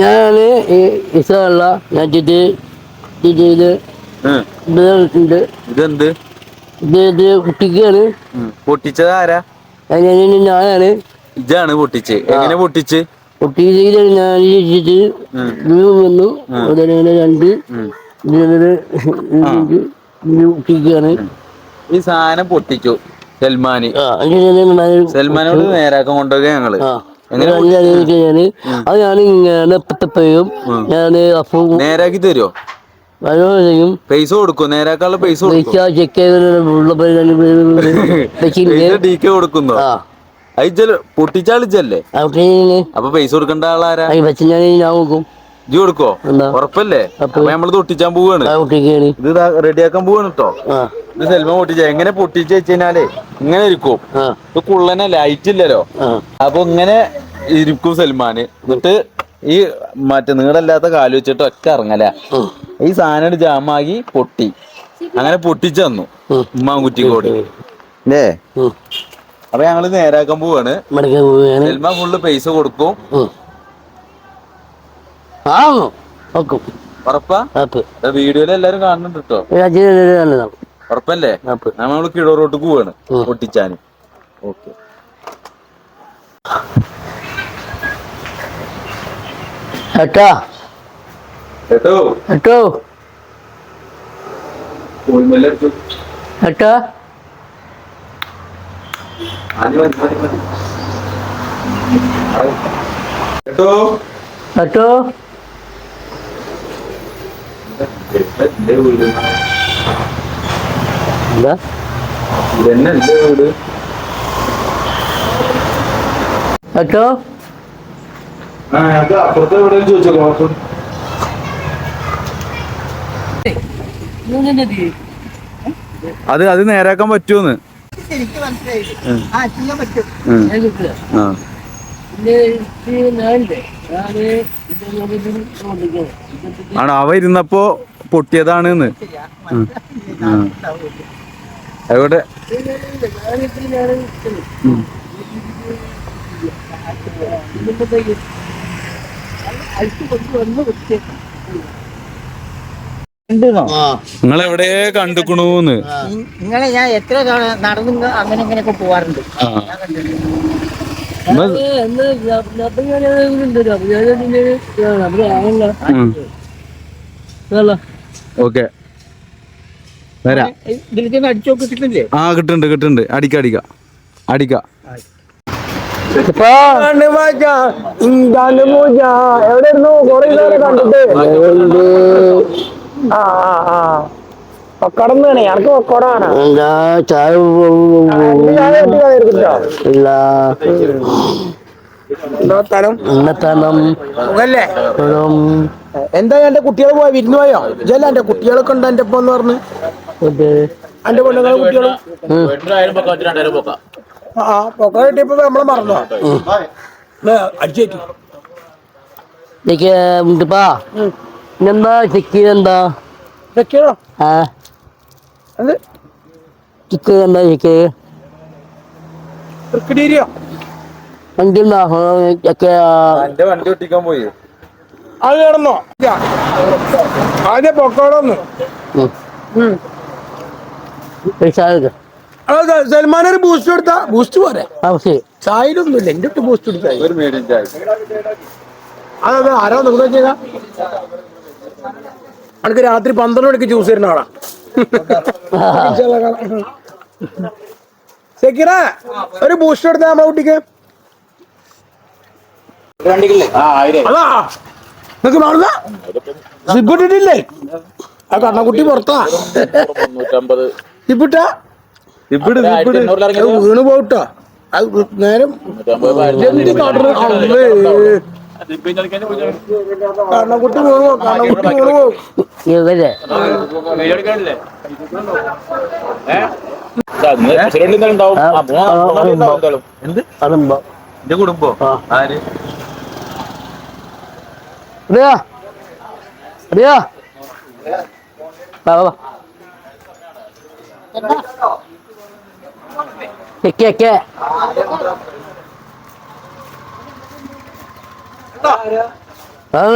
ഞാനാണ് ഈ ഞാൻ. ഇത് ഇതെന്ത്? ഇത് ഇത് കുട്ടിക്കാണ്. പൊട്ടിച്ചത് ആരാ? ഞാനാണ്. ഇതാണ് പൊട്ടിച്ച്. എങ്ങനെ പൊട്ടിച്ച്? പൊട്ടിച്ചത് ഞാൻ വന്നു. അതിനെ രണ്ട് കുട്ടിക്കാണ് ഈ സാധനം പൊട്ടിച്ചു. സൽമാന്. സൽമാനോട് നേരാക്കാൻ കൊണ്ടുപോയി ഞങ്ങൾ. ഞാൻ. അത് ഞാൻ ഇങ്ങനെ പെയും ഞാൻ അപ്പം നേരാക്കി തരുമോ വരും പൈസ കൊടുക്കും നേരാക്കാനുള്ള പൈസ കൊടുക്കും കൊടുക്കുന്നോ? അയച്ചല്ലോ പൊട്ടിച്ചാളിച്ചല്ലേ അപ്പൊ പൈസ കൊടുക്കേണ്ട ആളാരാ? ഞാൻ നോക്കും ഇജ്ജ് കൊടുക്കോ? ഉറപ്പല്ലേ? അപ്പൊ- നമ്മൾ തൊട്ടിച്ചാൻ പോവാണ്. ഇത് റെഡിയാക്കാൻ പോവാണ് കേട്ടോ ഇത് സെൽമ പൊട്ടിച്ച. എങ്ങനെ പൊട്ടിച്ച് വെച്ചാലേ ഇങ്ങനെ ഇരിക്കും. ഇത് കുള്ളനെ ലൈറ്റ് ഇല്ലല്ലോ. അപ്പൊ ഇങ്ങനെ ഇരിക്കും സൽമാന്. എന്നിട്ട് ഈ മറ്റേ നീളല്ലാത്ത കാൽ വെച്ചിട്ട് ഒറ്റ ഇറങ്ങല. ഈ സാധനം ജാമാക്കി പൊട്ടി. അങ്ങനെ പൊട്ടിച്ചു തന്നു. ഉം. ഉമ്മാൻകുറ്റിക്കോട് അല്ലേ. അപ്പൊ ഞങ്ങൾ നേരാക്കാൻ പോവാണ്. സെൽമ ഫുള്ള് പൈസ കൊടുക്കും. ആ നോക്കും. ഉറപ്പാ? വീഡിയോയിൽ എല്ലാരും കാണുന്നുണ്ട് കേട്ടോ ഉറപ്പല്ലേ? നമ്മൾ നമ്മൾ കിടോറോട്ട് പോവാണ്. പൊട്ടിച്ചാന്. ഓക്കെ. ഏട്ടാ കേട്ടോ ഏട്ടോ ഏട്ടാ കേട്ടോ ഏട്ടോ എന്താ? ഇതന്നെ എന്റെ വീട്? ഏട്ടോ ആ അത് അപ്പുറത്തെ എവിടെ ചോദിച്ചോ അത് അത് നേരാക്കാൻ പറ്റൂന്ന് എനിക്ക് മനസ്സിലായി. ആ. ചെയ്യാൻ പറ്റും. ആ. ആണോ അവ ഇരുന്നപ്പോ പൊട്ടിയതാണ് എന്ന് എവിടെ നിങ്ങൾ എവിടെ കണ്ടുക്കണൂന്ന്. നിങ്ങളെ ഞാൻ എത്ര തവണ നടന്നു അങ്ങനെ ഇങ്ങനെയൊക്കെ പോവാറുണ്ട്. ആ. ഓക്കെ. വരാ. ആ കിട്ടുന്നുണ്ട് കിട്ടുന്നുണ്ട്. അടിക്ക അടിക്ക. അടിക്ക. എവിടെയായിരുന്നു കൊറേ നേരം കണ്ടിട്ട്? ആ ആ ആ. പക്കടന്നാണ് എനിക്ക് പക്കടാണ് ചായ ഇല്ല. എന്താ എന്റെ കുട്ടികളെ പോയ? വിരുന്ന് പോയോ? ഇജല്ല എന്റെ കുട്ടികളൊക്കെ ഉണ്ട് എന്റെ ഒപ്പം പറഞ്ഞു? എന്റെ പെണ്ണുങ്ങളെ കുട്ടികളും. ആ പൊക്ക കിട്ടിയപ്പോ നമ്മളെ മറന്നോ? അടിച്ചേറ്റി എന്താ ചെക്ക് എന്താ? ഇതൊക്കെയാണോ ആ. എന്ത്? ചിക്കൻ എന്താ ചിക്കൻ? ക്രിക്കറ്റീരിയോ വണ്ടി എന്താ ഒക്കെ എന്റെ വണ്ടി ഒട്ടിക്കാൻ പോയി. അത് കിടന്നോ? ഇല്ല. ആദ്യം പൊക്കോടൊന്ന് പൈസ സൽമാൻ ഒരു ബൂസ്റ്റ് എടുത്താ ബൂസ്റ്റ് പോരെ? ചായയിലൊന്നും ഇല്ല എന്റെ ഒട്ട് ബൂസ്റ്റ് എടുത്താ ഒരു മീഡിയം ചായ. അതെ ആരാ നോക്കുക ചെയ്താ അനക്ക് രാത്രി പന്ത്രണ്ട് മണിക്ക് ചൂസ് തരുന്ന ആളാ. സെക്കിറ ഒരു ബൂസ്റ്റ് എടുത്താ നമ്മളെ കുട്ടിക്ക്? കാണുന്ന? സിബിട്ടിട്ടില്ലേ ആ കണ്ണക്കുട്ടി പുറത്താ. സിബിട്ട? ഇപ്പിട് വീണ് പോട്ടോ അത് നേരം എന്ത് കാട്ടണ്. കണ്ണക്കുട്ടി വീണു കണ്ണക്കുട്ടി വീണു പോകും കുടുംബോ? ആര്? അറിയാ അറിയാ വാ വാ എക്കെ എക്കെ.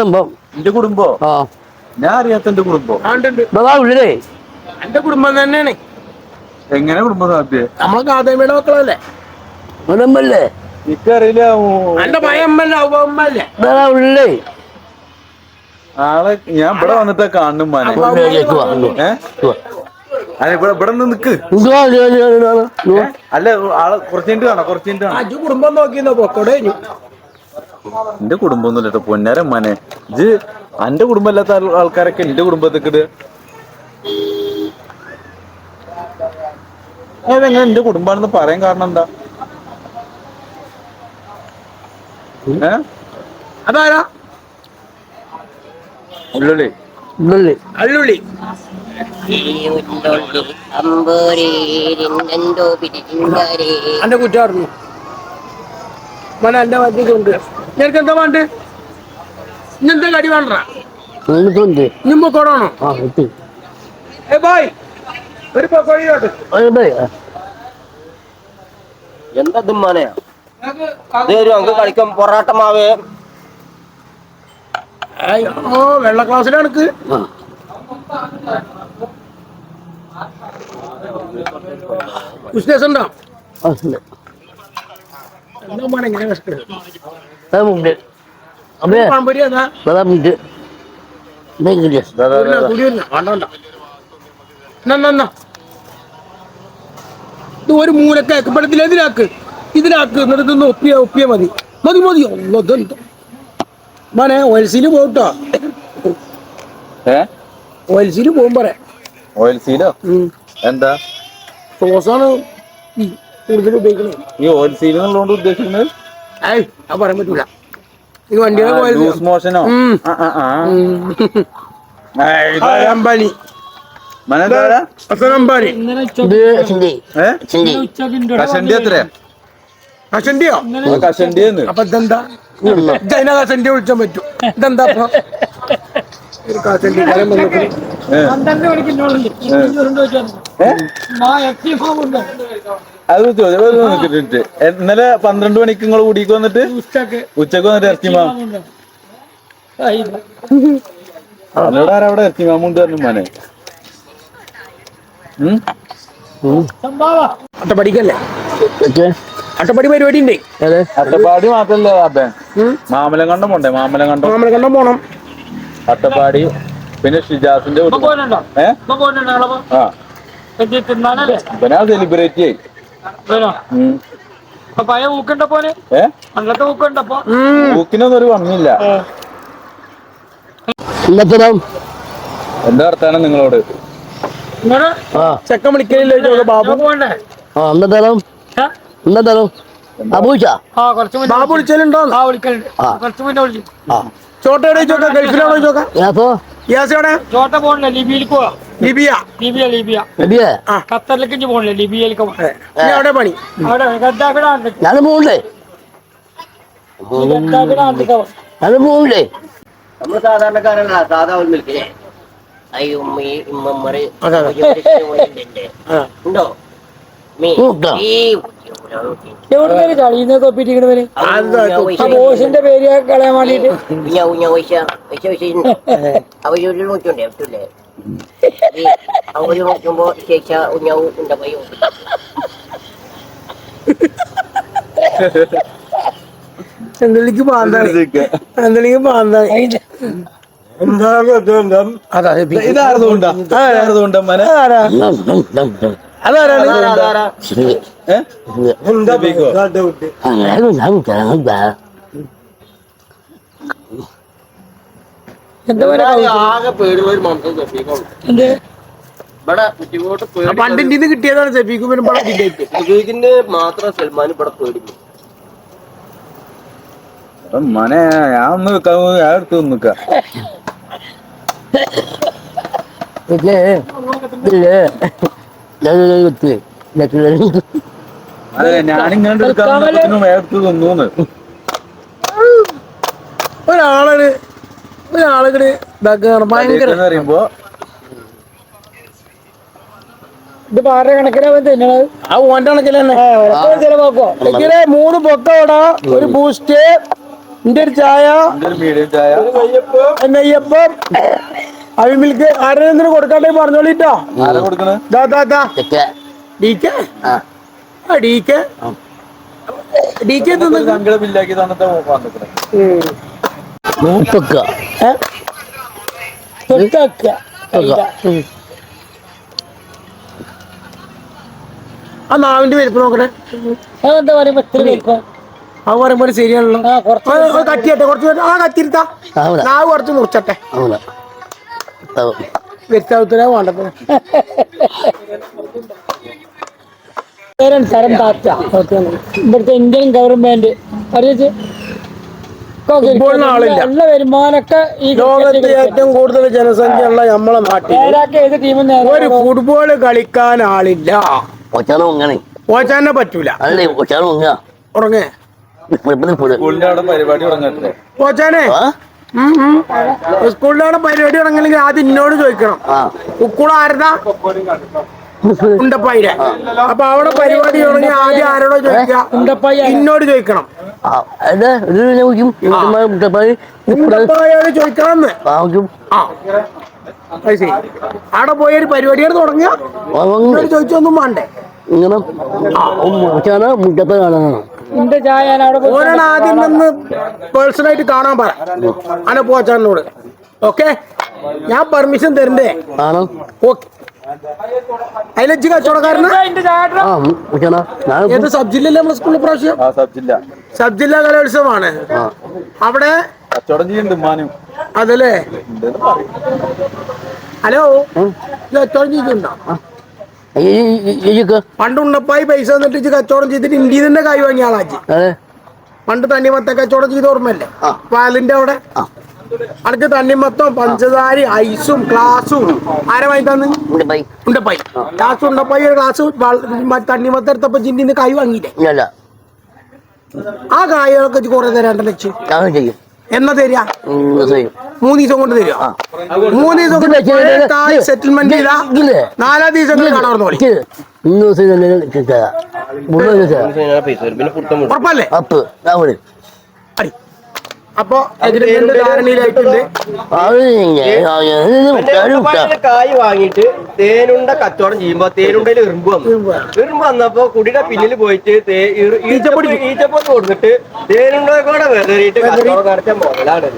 സംഭവം. എന്റെ കുടുംബോ? ആ. ഞാൻ അറിയാത്ത എന്റെ കുടുംബോ? ഉള്ളിലേ. എന്റെ കുടുംബം തന്നെയാണ്. എങ്ങനെ കുടുംബം സാധ്യ? നമ്മളെ കാതമ്മയുടെ മക്കളല്ലേ? എനിക്കറിയില്ല എന്റെ ഭയമ്മല്ലേ ഉള്ളിലേ. ആളെ ഞാൻ ഇവിടെ വന്നിട്ടാ കാണും മാനെ. അല്ല ഇവിടെ ഇവിടെ നിന്ന് നിക്ക്. അല്ല ആളെ കുറച്ച് മിനിറ്റ് കാണാം കുറച്ച് മിനിറ്റ് കാണാം. കുടുംബം പൊക്കോടെ കഴിഞ്ഞു. എന്റെ കുടുംബം ഒന്നും ഇല്ലട്ടോ പൊന്നാരം മനെ. ഇത് എന്റെ കുടുംബം അല്ലാത്ത ആൾക്കാരൊക്കെ എന്റെ കുടുംബത്തേക്ക് ഇട് അതെങ്ങനെ എന്റെ കുടുംബാണെന്ന് പറയാൻ കാരണം എന്താ? ഏ? അതാരാ? ഉള്ളി ഉള്ളുള്ളി. അള്ളുള്ളി. അമ്പൂരിരുണ്ടോ പിരിണ്ടാരേ എന്റെ കുറ്റാറുന്നു മോനെ എന്റെ വണ്ടിക്കുണ്ട് നിനക്ക് എന്താ വേണ്ട? ഇന്നെന്താ കടി വേണ്ട ഏ ബായ് ഒരു എന്താ ദുമ്മാനെയാ ഇതൊരു അങ്ക് കളിക്കാൻ പൊറാട്ട മാവേ. ഓ വെള്ള ക്ലാസ്സിലാണ് എനിക്ക്. ഉണ്ടോ. ഇങ്ങനെ. ഇത് ഒരു മൂലക്കാക്ക് പടത്തിൽ എതിരാക്ക് ഇതിലാക്ക്. എന്നിട്ട് ഒപ്പിയ ഒപ്പിയ മതി. മതി മതി. ഒന്നും ഇതെന്താ? മോനെ ഒൽസിയിൽ പോട്ടോ ഏ? ഒൽസിയിൽ പോകും പറ. ഓയിൽ സീലോ എന്താ? സോസാണ് കൂടുതൽ ഉപയോഗിക്കുന്നത് ഈ ഓയിൽ സീൽ എന്നുള്ളതുകൊണ്ട് ഉദ്ദേശിക്കുന്നത് ഏയ് അത് പറയാൻ പറ്റൂല. ഈ വണ്ടികളെ ലൂസ് മോഷനോ. ആ, ആ, ആ. അംബാനി. അംബാനി. കഷണ്ടി എത്രയാ? കഷണ്ടിയോ ആ, കഷണ്ടി എന്ന് അപ്പൊ ഇതെന്താ? ജൈന കസന്റെ വിളിച്ചാൻ പറ്റും. ഇതെന്താ? അത് ചോദിച്ചിട്ട് ഇന്നലെ പന്ത്രണ്ട് മണിക്ക് നിങ്ങൾ കൂടിക്ക് വന്നിട്ട്? ഉച്ചയ്ക്ക് വന്നിട്ട് ഇറച്ചി മാം അവിടെ ഇറച്ചി മാമുണ്ട് പറഞ്ഞു മോനെ. ഉം? അട്ടപ്പടി പരിപാടി ഉണ്ട് അതെ അട്ടപ്പാടി മാത്രല്ല മാമലം കണ്ടം പോണ്ടേ? മാമലം കണ്ടം മാമലം കണ്ടം പോണം. അട്ടപ്പാടി. പിന്നെ ഷിജാസിന്റെ സെലിബ്രേറ്റ് ചെയ്യും ഒരു വന്നില്ല എന്താ വർത്താനം നിങ്ങളോട്? ചെക്കൻ വിളിക്കലില്ലേ? ബാബു? ആ കുറച്ച് മുന്നേ ബാബു വിളിച്ചാലുണ്ടോ ചോട്ടയുടെ ചോക്ക ഗൾഫിലാണോ ചോക്ക? യാസോ? യാസോടെ ചോട്ട പോകണ്ടേ ലിബിയിലേക്ക് പോവാ. ലിബിയ. Libya Libya. നബിയേ ഖത്തറിലേക്ക് പോകണ്ടേ ലിബിയയിലേക്ക് അവിടെ പണി. അവിടെ ഗദ്ദാഫിയുടെ നാട്ടിലേക്ക് ഞാൻ പോകണ്ടേ ഞാൻ പോകണ്ടേ നമ്മൾ സാധാരണക്കാരല്ല സാധാ ഒരു ഐ ഉമ്മി ഉമ്മമ്മറ് ഉണ്ടോ? ഈ എവിടെ കളിയുന്ന തൊപ്പിട്ടിരിക്കണവര് ആ ബോസിന്റെ പേര് കളയാൻ വേണ്ടിട്ട് ഉഞ്ഞ ഉഞ്ഞ പൈസ പൈസ പൈസ അവർ നോക്കണ്ടേ പറ്റൂലേ ഈ അവർ നോക്കുമ്പോ ശേഷ ഉഞ്ഞാവും ഉണ്ട പയ്യോ എന്തെങ്കിലും പാന്താണ് എന്തെങ്കിലും പാന്താണ് അതാ ഇതാരതുകൊണ്ടാ ഇതാരതുകൊണ്ടാ മനെ അതാരാ അതാരാണ്? പണ്ടിന്റെ കിട്ടിയതാണ് കിട്ടിയിട്ട്. സഫീഖിന്റെ മാത്രം സൽമാൻ ഇവിടെ പേടിക്കും മനെ ഞാൻ ഒന്ന് വെക്കാൻ ഞാൻ എടുത്ത് നിക്കാം. ഇല്ലേ ഇല്ലേ അതെ ഞാനിങ്ങനെ ഒരാളാണ് ഒരാളുകൾ ഇതാക്കുകയാണ് ഭയങ്കര പറയുമ്പോ ഇത് പാറ കണക്കിനാ തിന്നണത്. ആ ഓന്റെ കണക്കിൽ തന്നെ. ചിലവാക്കോ ഇങ്ങനെ മൂന്ന് പൊക്കോട ഒരു ബൂസ്റ്റ് എന്റെ ഒരു ചായ നെയ്യപ്പം അവിമിൽക്ക് ആരെങ്കിലും കൊടുക്കാണ്ടേ പറഞ്ഞോളിട്ടോ ആരാ കൊടുക്കണേ? ദാ ദാ ദാ. ചെക്ക ഡി ആ. നാവിന്റെ വലിപ്പം നോക്കണേ. അതെന്താ പറയുമ്പോ ഇത്ര വലിപ്പം? അത് പറയുമ്പോൾ ശരിയാണല്ലോ. കത്തിയട്ടെ കുറച്ച് ആ കത്തിരുത്താ. നാവ് കുറച്ച് മുറിച്ചട്ടെ. വ്യക്താവത്തിനാ വേണ്ടത്. പേരാണ് തരം താത്ത ഇവിടുത്തെ ഇന്ത്യൻ ഗവൺമെന്റ്. അറിയിച്ച്? ആളില്ല. ഉള്ള വരുമാനമൊക്കെ ഈ ലോകത്ത് ഏറ്റവും കൂടുതൽ ജനസംഖ്യ ഉള്ള നമ്മളെ നാട്ടിൽ ഏത് ടീമിൽ ഒരു ഫുട്ബോൾ കളിക്കാൻ ആളില്ല. ഓച്ചാനെ പറ്റൂല. ഉറങ്ങേ. പരിപാടി ഓച്ചാനെ സ്കൂളിലാണ് പരിപാടി തുടങ്ങണമെങ്കിൽ ആദ്യം എന്നോട് ചോദിക്കണം. ഉക്കുള ആരതാ? ഉണ്ടപ്പായിരെ അപ്പൊ അവിടെ പരിപാടി തുടങ്ങി ആദ്യം ആരോടോ ചോദിക്കാം. ഉണ്ടപ്പായി എന്നോട് ചോദിക്കണം ഉണ്ടപ്പായോട് ചോദിക്കണം അവിടെ പോയി ഒരു പരിപാടിയാണ് തുടങ്ങിയ ചോദിച്ചൊന്നും വേണ്ടേ? ഇങ്ങനെ മുട്ടപ്പായി കാണാനാണ്. എന്റെ ചായ ഞാൻ അവിടെ പോയി ഓനാണ് ആദ്യം നിന്ന് പേഴ്സണായിട്ട് കാണാൻ പറ. അനെ പോച്ചാനോട് ഓക്കെ ഞാൻ പെർമിഷൻ തരണ്ടേ? ആണോ? ഓക്കെ അതിലെച്ച് കച്ചവടക്കാരന്? എന്റെ ചായ ആ ഒച്ചാണ് ഞാൻ ഏത് സബ് ജില്ലയിലെ നമ്മുടെ സ്കൂളിൽ പ്രാവശ്യം ആ സബ്ജില്ല. സബ് ജില്ലാ കലോത്സവമാണ് അവിടെ? കച്ചവടം ചെയ്യുന്നുണ്ട് മാനും അതല്ലേ? ഹലോ ഇത് കച്ചവടം ചെയ്തിട്ടുണ്ടോ? ഇതൊക്കെ പണ്ട് ഉണ്ണപ്പായി പൈസ തന്നിട്ട് ഇജ്ജ് കച്ചവടം ചെയ്തിട്ട് ഇന്ത്യയിൽ തന്നെ കൈ വാങ്ങിയ ആളാച്ചി പണ്ട് തണ്ണിമത്ത കച്ചവടം ചെയ്ത് ഓർമ്മല്ലേ ആ. പാലിന്റെ അവിടെ? അടുത്ത് തന്നെ തണ്ണിമത്തം പഞ്ചസാര ഐസും ഗ്ലാസും. ആരെ വാങ്ങി തന്ന്? ഉണ്ടപ്പായി ഗ്ലാസ് ഉണ്ടപ്പായി ഒരു ഗ്ലാസ് തണ്ണിമത്ത എടുത്തപ്പോ ചിന്തി കൈ വാങ്ങിയില്ലേ? ആ കായൊക്കെ കൊറേ കുറെ തരാണ്ട ലക്ഷ്യം ചെയ്യും. എന്നാ തരിക? ചെയ്യും. മൂന്ന് ദിവസം കൊണ്ട് തരിക. മൂന്ന് ദിവസം കൊണ്ട് സെറ്റിൽമെന്റ് ചെയ്താ? നാലാം ദിവസം കാണാറുന്നോളി ഇത് ഇന്ന് ദിവസം തന്നെ കിട്ടാ മൂന്ന് ഉറപ്പല്ലേ അപ്പ് അടി. അപ്പൊ എഗ്രിമെന്റ് ധാരണയിലായിട്ടുണ്ട്? കായ് വാങ്ങിയിട്ട് തേനുണ്ട കച്ചവടം ചെയ്യുമ്പോ തേനുണ്ടയിൽ ഇറുമ്പ് വന്നു. ഇറുമ്പ് വന്നപ്പോ കുടിയുടെ പിന്നിൽ പോയിട്ട് ഈച്ചപ്പൊടി ഈച്ചപ്പൊടി കൊടുത്തിട്ട്. തേനുണ്ട കൂടെ വെതറിയിട്ട് കച്ചവടം നടത്തിയ മുതലാണ്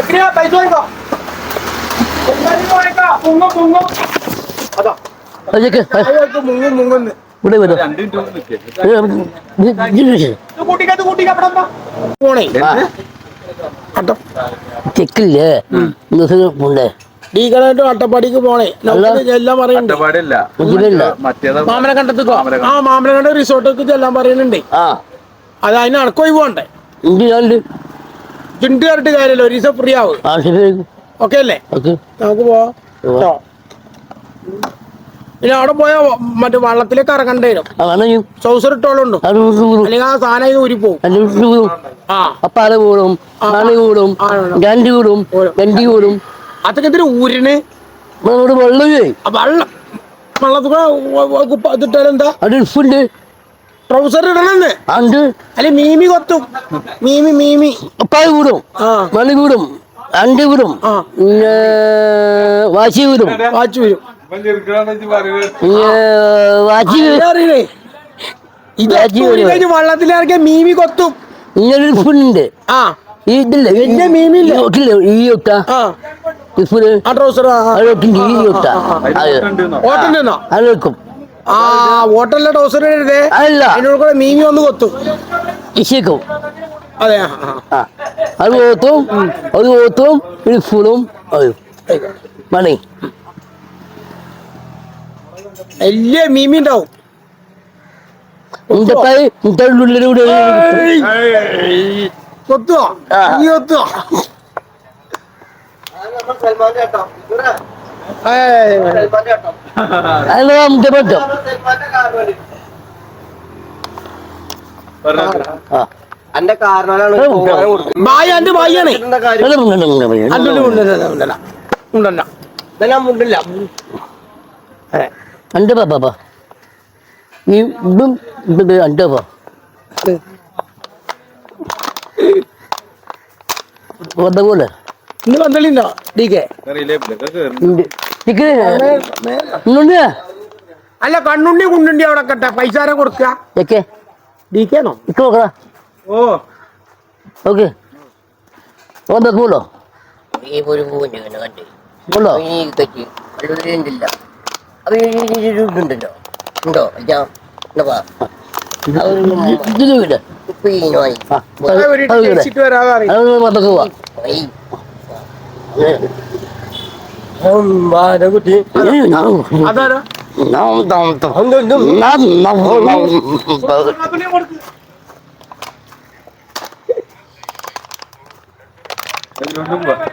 എത്രയാ പൈസ വാങ്ങിക്കോ ആണ് അയാൾക്ക് മുങ്ങും മുങ്ങുന്ന് ഇവിടെ വരും രണ്ട് മിനിറ്റ് നിൽക്കേ ഇത് കൂട്ടിക്ക ഇത് കൂട്ടിക്ക അവിടെ വാ. പോണേ. അട്ടോ. ചെക്കില്ലേ ഡീകളായിട്ട് അട്ടപ്പാടിക്ക് പോണേ. എല്ലാം പറയുന്നുണ്ട്. ഒറ്റപ്പാടില്ല മുജിബില്ല മറ്റേതാ മാമനെ കണ്ടെത്തിക്കോ. ആ മാമനെ കണ്ട റിസോർട്ടൊക്കെ എല്ലാം പറയുന്നുണ്ട്. ആ. അത് അതിന് അടക്കോയി പോണ്ടേ ചുണ്ടി കയറിട്ട് കാര്യമല്ലോ. ഒരു ദിവസം ഫ്രീ ആവും. ഓക്കെ അല്ലേ? നമുക്ക് പോവാം. കേട്ടോ പിന്നെ അവിടെ പോയാ മറ്റേ വള്ളത്തിലേക്ക് ഇറങ്ങേണ്ടി വരും. സൗസർ ഇട്ടോളുണ്ട്? അല്ലെങ്കിൽ ആ സാധനം ഇത് ഊരി പോകും അപ്പാല കൂടും നാളെ കൂടും. ഗാൻഡി കൂടും ഗണ്ടി കൂടും. അതൊക്കെ ഇതിന് ഊരിന്? വെള്ളം വെള്ളം. വെള്ളത്തിൽ ഇതിട്ടാലെന്താ അത് ട്രൗസർ ഇടണെന്ന്. അല്ലെ മീമി കൊത്തും. മീമി മീമി. അപ്പായ കൂടും. മണി കൂടും. അണ്ടി വീടും. പിന്നെ വാശി വീടും വരും മീമി കൊത്തും. ഇങ്ങനൊരു ഫുണ്ട് ആ. ഈ ഇതില്ലേ? മീമില്ല? വലിയ ഈ ഒട്ടില്ലേ ഈ ഒട്ട ആ ട്രൗസർ അല്ല. ഓട്ടല്ല അതിനോട് കൂടെ മീമി ഒന്ന് കൊത്തും. ഇശേക്കും അതെ അത് ഓത്തും അത് ഓത്തും ഇത് ഫുളും മണി. വലിയ മീമി ഉണ്ടാവും ഉള്ളിലൂടെ കൊത്തുവോ? കൊത്തുവോ? അല്ല ആ. കാരണമാണ് ബായി മുണ്ടില്ല പാപ്പ നീ ഇതും ഇത് പാ ഇന്ന് പന്തളിണ്ടോ ഡി കെ അല്ല കണ്ണുണ്ടി കുണ്ടുണ്ടി അവിടെ കെട്ട. പൈസ കൊടുക്കുക ഡി കെ ആണോ ഇക്ക നോക്കടാ. ഓ. ഓക്കെ. ഓന്താ കൂളോ ഈ ഒരു പൂവിന്റെ കണ്ട് കണ്ട്. ഉള്ളോ ഈ കറ്റി ഉണ്ടില്ല അപ്പൊ ഇതുണ്ടല്ലോ. ഉണ്ടോ? ഞാൻ ഇത് വീട് ഉപ്പ് ഈന് വാങ്ങി ആ അത് ഒരു